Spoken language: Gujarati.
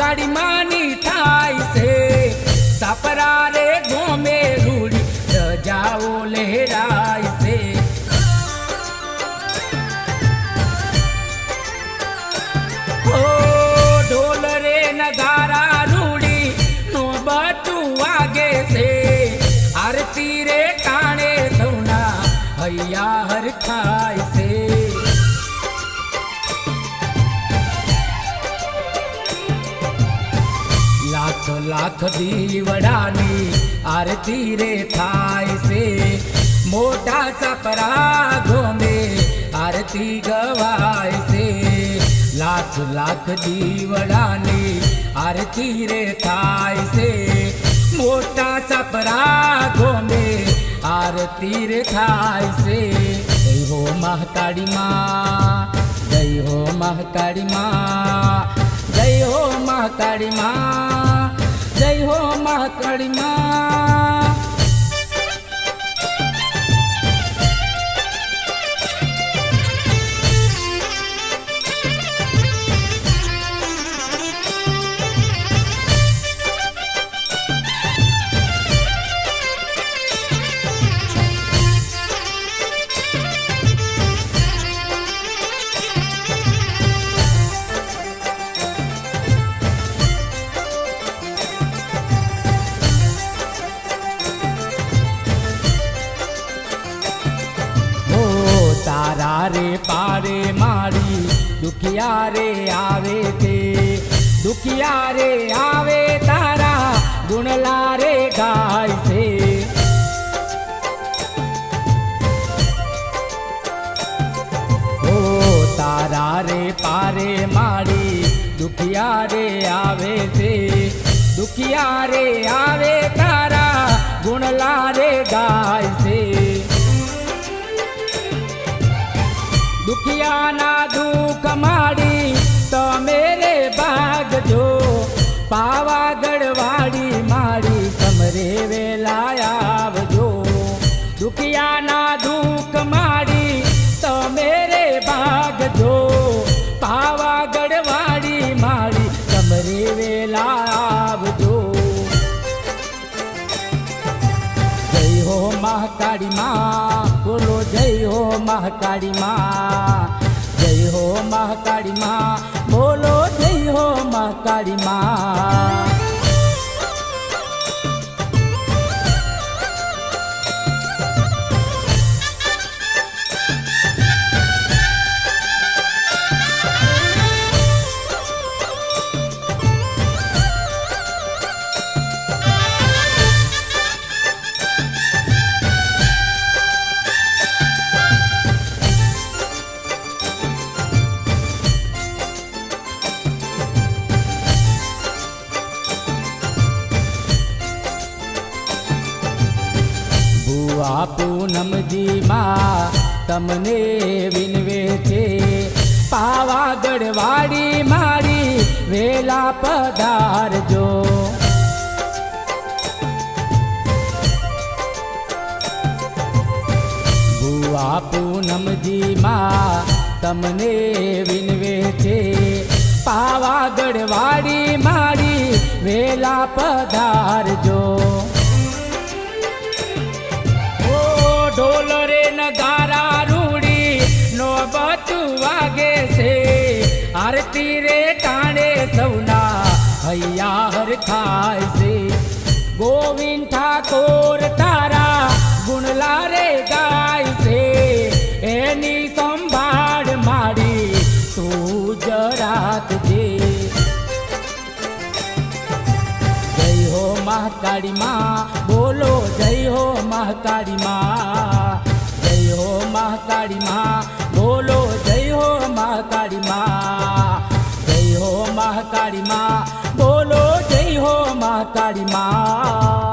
મહાકાળી માની થાય છે. સાપરા રે ગોમે રૂડી રજાઓ લહેરાય છે. ઓ ઢોલ રે રૂડી નો બટું વાગે છે. આરતી રે કાણે સૌના હૈયા હર થાય છે લાખ લાખ દીવડાની આરતી રે થાય છે મોટા સપરા ગોમે આરતી ગવાય છે લાખ લાખ દીવડાની આરતી રે થાય છે મોટા સપરા ગોમે આરતી રે થાય છે જય હો મહાકાળી માં જય હો માં તારા પારે મારી દુખિયા રે આવે છે દુખિયા રે આવે તારા ગુણલા રે ગાય છે. ઓ તારા રે પારે મારી દુખિયા રે આવે છે દુખિયા રે આવે તારા ગુણલા રે ગાય છે. દુખિયાના દુઃખ માડી, તમે રે ભાગજો. પાવાગઢ વાડી માડી, સમરે વેલા આવજો. દુખિયાના દુઃખ માડી, તમે રે ભાગજો. પાવાગઢ વાડી માડી, સમરે વેલા આવજો. જય હો મહાકાળી માં. મહાકાળી માં જય હો મહાકાળી માં બોલો જય હો મહાકાળી માં ભુવા પૂનમજી માં તમને વિનવે છે. પાવાગઢવાડી મારી વેલા પધારજો. ભુવા પૂનમજી માં તમને વિનવે છે. પાવાગઢવાડી મારી વેલા પધારજો. સૌના હૈયા હર થાય છે. ગોવિંદ ઠાકોર તારા ગુણલા રે ગાય છે. એની સંભાળ મારી તું જરાત રાખજે. જય હો મહાકાળી માં બોલો જય હો મહાકાળી માં જય હો મહાકાળી માં મહાકાળી માં. બોલો જય હો મહાકાળી માં.